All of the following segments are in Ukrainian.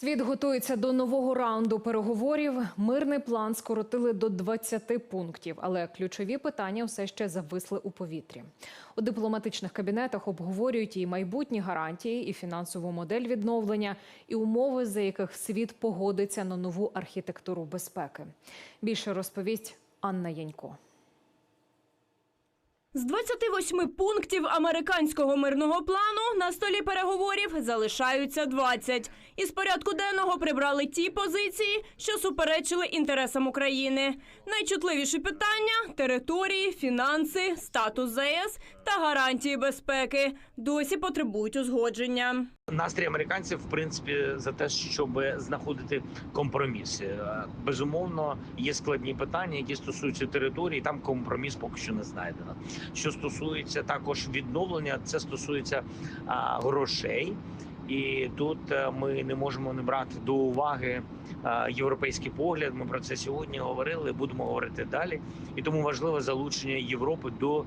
Світ готується до нового раунду переговорів. Мирний план скоротили до 20 пунктів, але ключові питання все ще зависли у повітрі. У дипломатичних кабінетах обговорюють і майбутні гарантії, і фінансову модель відновлення, і умови, за яких світ погодиться на нову архітектуру безпеки. Більше розповість Анна Янько. З 28 пунктів американського мирного плану на столі переговорів залишаються 20. Із порядку денного прибрали ті позиції, що суперечили інтересам України. Найчутливіші питання території, фінанси, статус ЗАЕС та гарантії безпеки досі потребують узгодження. Настрій американців, в принципі, за те, щоб знаходити компроміси. Е, Безумовно, є складні питання, які стосуються території. Там компроміс поки що не знайдено. Що стосується також відновлення, це стосується а, грошей. І тут е, ми не можемо не брати до уваги європейський погляд. Ми про це сьогодні говорили. Будемо говорити далі. І тому важливе залучення Європи до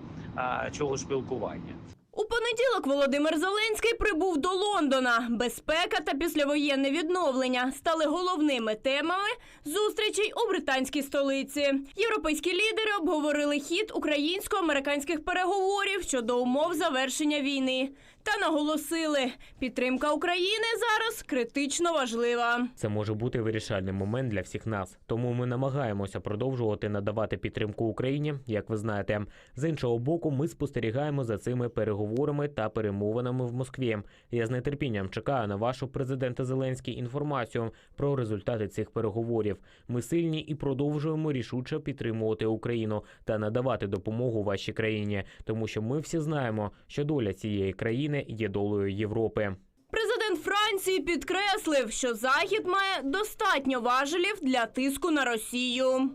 цього спілкування. Понеділок Володимир Зеленський прибув до Лондона. Безпека та післявоєнне відновлення стали головними темами зустрічей у британській столиці. Європейські лідери обговорили хід українсько-американських переговорів щодо умов завершення війни та наголосили, підтримка України зараз критично важлива. Це може бути вирішальний момент для всіх нас. Тому ми намагаємося продовжувати надавати підтримку Україні. Як ви знаєте, з іншого боку, ми спостерігаємо за цими переговорами та перемовинами в Москві. Я з нетерпінням чекаю на вашу президента Зеленський інформацію про результати цих переговорів. Ми сильні і продовжуємо рішуче підтримувати Україну та надавати допомогу вашій країні, тому що ми всі знаємо, що доля цієї країни є долею Європи. Президент Франції підкреслив, що Захід має достатньо важелів для тиску на Росію.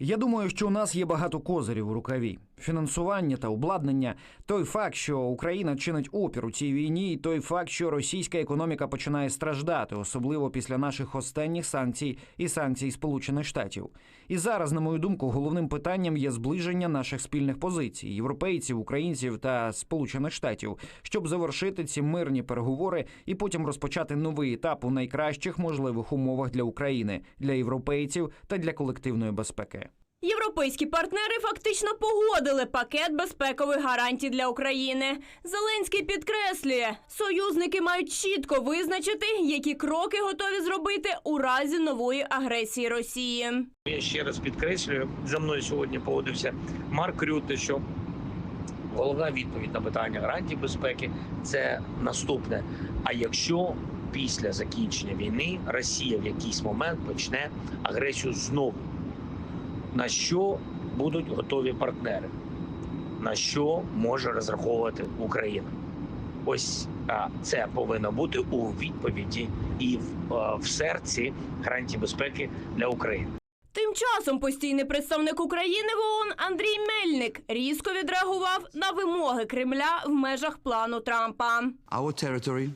Я думаю, що у нас є багато козирів у рукаві. Фінансування та обладнання, той факт, що Україна чинить опір у цій війні, і той факт, що російська економіка починає страждати, особливо після наших останніх санкцій і санкцій Сполучених Штатів. І зараз, на мою думку, головним питанням є зближення наших спільних позицій європейців, українців та Сполучених Штатів, щоб завершити ці мирні переговори і потім розпочати новий етап у найкращих можливих умовах для України, для європейців та для колективної безпеки. Європейські партнери фактично погодили пакет безпекових гарантій для України. Зеленський підкреслює, союзники мають чітко визначити, які кроки готові зробити у разі нової агресії Росії. Я ще раз підкреслюю, за мною сьогодні погодився Марк Рюте, що головна відповідь на питання гарантій безпеки це наступне. А якщо після закінчення війни Росія в якийсь момент почне агресію знову, на що будуть готові партнери? На що може розраховувати Україна? Ось а, це повинно бути у відповіді і в, а, в серці гарантій безпеки для України. Тим часом постійний представник України в ООН Андрій Мельник різко відреагував на вимоги Кремля в межах плану Трампа. our territory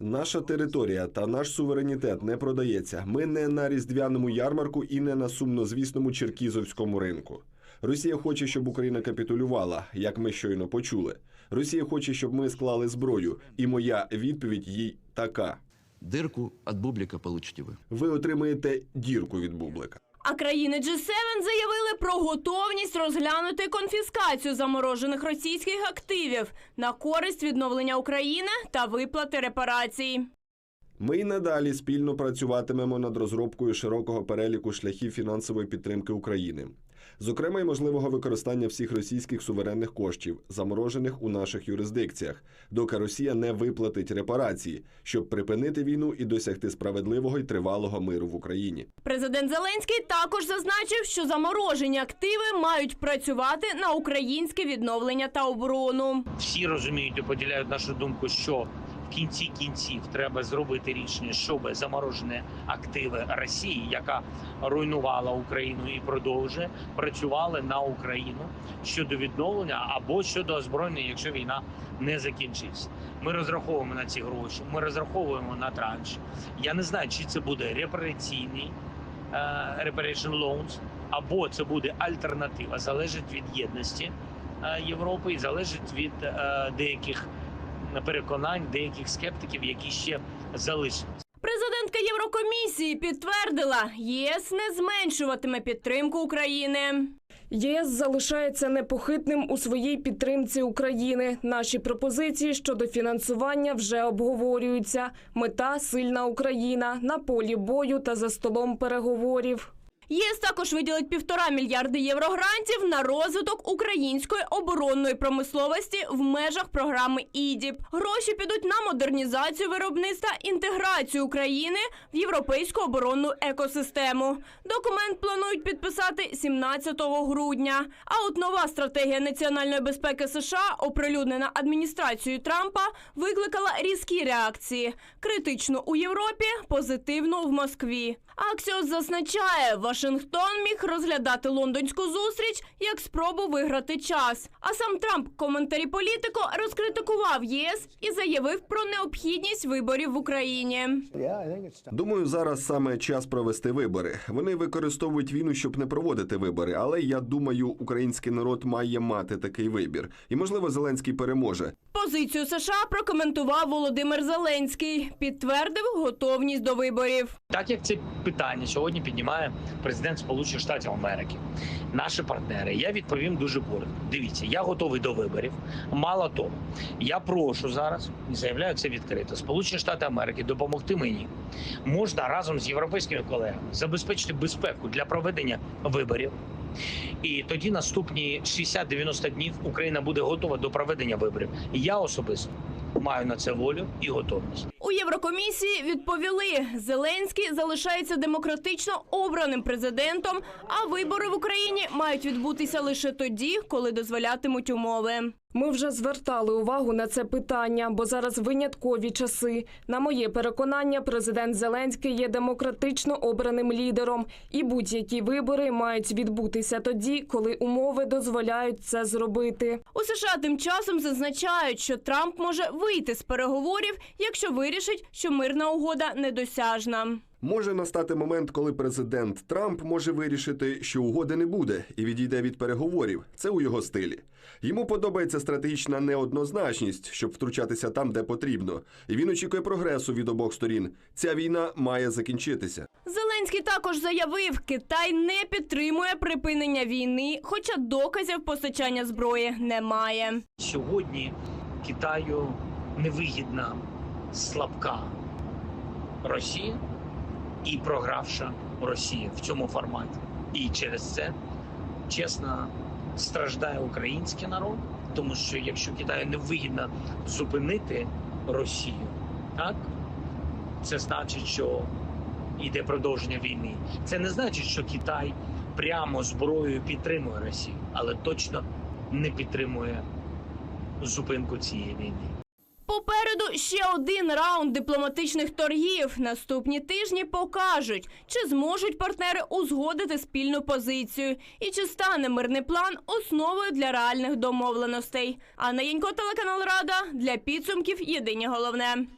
Наша територія та наш суверенітет не продається. Ми не на різдвяному ярмарку і не на сумнозвісному черкізовському ринку. Росія хоче, щоб Україна капітулювала, як ми щойно почули. Росія хоче, щоб ми склали зброю, і моя відповідь їй така: дырку от бублика получите вы. ви отримаєте дірку від бублика. А країни G7 заявили про готовність розглянути конфіскацію заморожених російських активів на користь відновлення України та виплати репарацій. Ми й надалі спільно працюватимемо над розробкою широкого переліку шляхів фінансової підтримки України, зокрема й можливого використання всіх російських суверенних коштів, заморожених у наших юрисдикціях, доки Росія не виплатить репарації, щоб припинити війну і досягти справедливого й тривалого миру в Україні. Президент Зеленський також зазначив, що заморожені активи мають працювати на українське відновлення та оборону. всі розуміють і поділяють нашу думку, що в кінці кінців треба зробити рішення, щоб заморожені активи Росії, яка руйнувала Україну і продовжує, працювали на Україну щодо відновлення або щодо озброєння, якщо війна не закінчиться. Ми розраховуємо на ці гроші. Ми розраховуємо на транш. Я не знаю, чи це буде репараційний е, reparation loans, або це буде альтернатива. Залежить від єдності е, Європи і залежить від е, деяких переконань деяких скептиків, які ще залишились. Президентка Єврокомісії підтвердила, ЄС не зменшуватиме підтримку України. ЄС залишається непохитним у своїй підтримці України. Наші пропозиції щодо фінансування вже обговорюються. Мета сильна Україна на полі бою та за столом переговорів. ЄС також виділить півтора мільярди євро грантів на розвиток української оборонної промисловості в межах програми ІДІП. Гроші підуть на модернізацію виробництва, інтеграцію України в європейську оборонну екосистему. Документ планують підписати 17 грудня. А от нова стратегія національної безпеки США, оприлюднена адміністрацією Трампа, викликала різкі реакції: критично у Європі, позитивно в Москві. Аксіос зазначає, Вашингтон міг розглядати лондонську зустріч як спробу виграти час. А сам Трамп, коментарі політико, розкритикував ЄС і заявив про необхідність виборів в Україні. Думаю, зараз саме час провести вибори. Вони використовують війну, щоб не проводити вибори. Але я думаю, український народ має мати такий вибір, і можливо, Зеленський переможе. Позицію США прокоментував Володимир Зеленський, підтвердив готовність до виборів. Так як це питання сьогодні піднімає президент Сполучених Штатів Америки, наші партнери, я відповім дуже коротко. Дивіться, я готовий до виборів. Мало того, я прошу зараз і заявляю це відкрито. Сполучені Штати Америки допомогти мені можна разом з європейськими колегами забезпечити безпеку для проведення виборів. І тоді наступні 60-90 днів Україна буде готова до проведення виборів. Я особисто маю на це волю і готовність. У Єврокомісії відповіли, Зеленський залишається демократично обраним президентом, а вибори в Україні мають відбутися лише тоді, коли дозволятимуть умови. Ми вже звертали увагу на це питання, бо зараз виняткові часи. На моє переконання, президент Зеленський є демократично обраним лідером, і будь-які вибори мають відбутися тоді, коли умови дозволяють це зробити. У США тим часом зазначають, що Трамп може вийти з переговорів, якщо вирішить, що мирна угода недосяжна. Може настати момент, коли президент Трамп може вирішити, що угоди не буде, і відійде від переговорів. Це у його стилі. Йому подобається стратегічна неоднозначність, щоб втручатися там, де потрібно. І він очікує прогресу від обох сторін. Ця війна має закінчитися. Зеленський також заявив, Китай не підтримує припинення війни, хоча доказів постачання зброї немає. Сьогодні Китаю невигідна слабка Росія і програвша Росія в цьому форматі. І через це чесно страждає український народ, тому що якщо Китаю невигідно зупинити Росію, так це значить, що йде продовження війни. Це не значить, що Китай прямо зброєю підтримує Росію, але точно не підтримує зупинку цієї війни. Попереду ще один раунд дипломатичних торгів. Наступні тижні покажуть, чи зможуть партнери узгодити спільну позицію і чи стане мирний план основою для реальних домовленостей. Анна Янько, телеканал Рада для підсумків. Єдині головне.